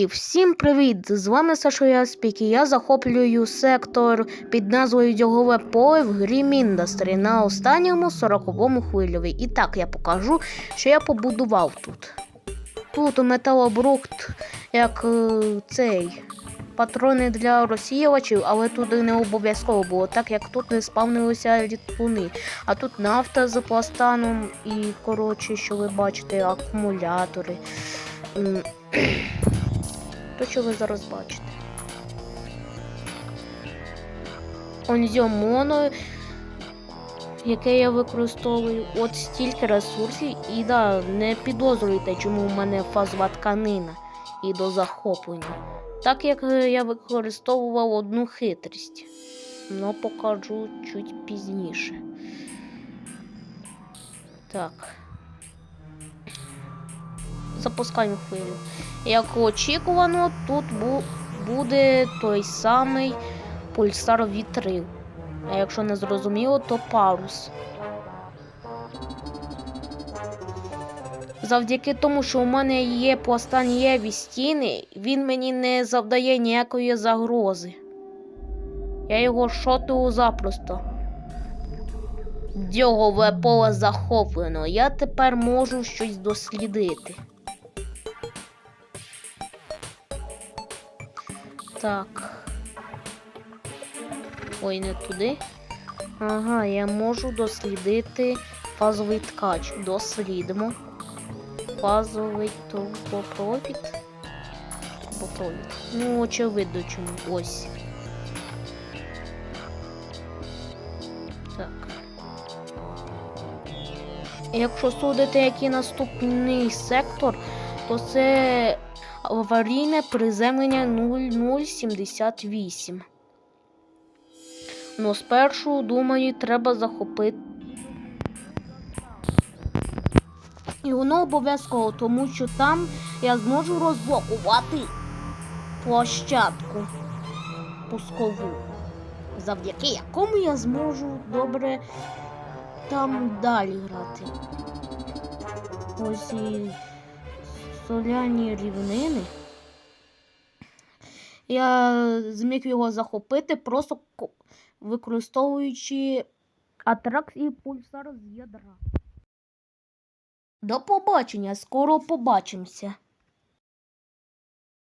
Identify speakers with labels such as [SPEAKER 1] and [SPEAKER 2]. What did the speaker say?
[SPEAKER 1] І всім привіт! З вами Саша Яспік і я захоплюю сектор під назвою Дягове поле в грі Міндастрі на останньому 40-му хвильові. І так я покажу, що я побудував тут. Тут металобрухт, як е, цей патрони для розсіювачів, але тут не обов'язково було, так як тут не спавнилися літуни. А тут нафта з пластаном і, коротше, що ви бачите, акумулятори. То, що ви зараз бачите. Онзіомоно, яке я використовую, от стільки ресурсів, і да, не підозрюйте, чому в мене фазова тканина і до захоплення. Так як е, я використовував одну хитрість. Но покажу чуть пізніше. Так. Запускаємо хвилю. Як очікувано, тут бу- буде той самий пульсар вітрил. А якщо не зрозуміло, то парус. Завдяки тому, що у мене є пластанієві стіни, він мені не завдає ніякої загрози. Я його шотую запросто. Дьогове поле захоплено. Я тепер можу щось дослідити. Так. Ой, не туди. Ага, я можу дослідити фазовий ткач. Дослідимо. Фазовий турбопровід. Турбопровід. Ну, очевидно, чому. Ось. Так. Якщо судити, який наступний сектор, то це аварійне приземлення 0078. Ну, спершу, думаю, треба захопити. І воно обов'язково, тому що там я зможу розблокувати площадку пускову, завдяки якому я зможу добре там далі грати. Ось і соляні рівнини. Я зміг його захопити, просто використовуючи атракт і пульсар з ядра. До побачення, скоро побачимося.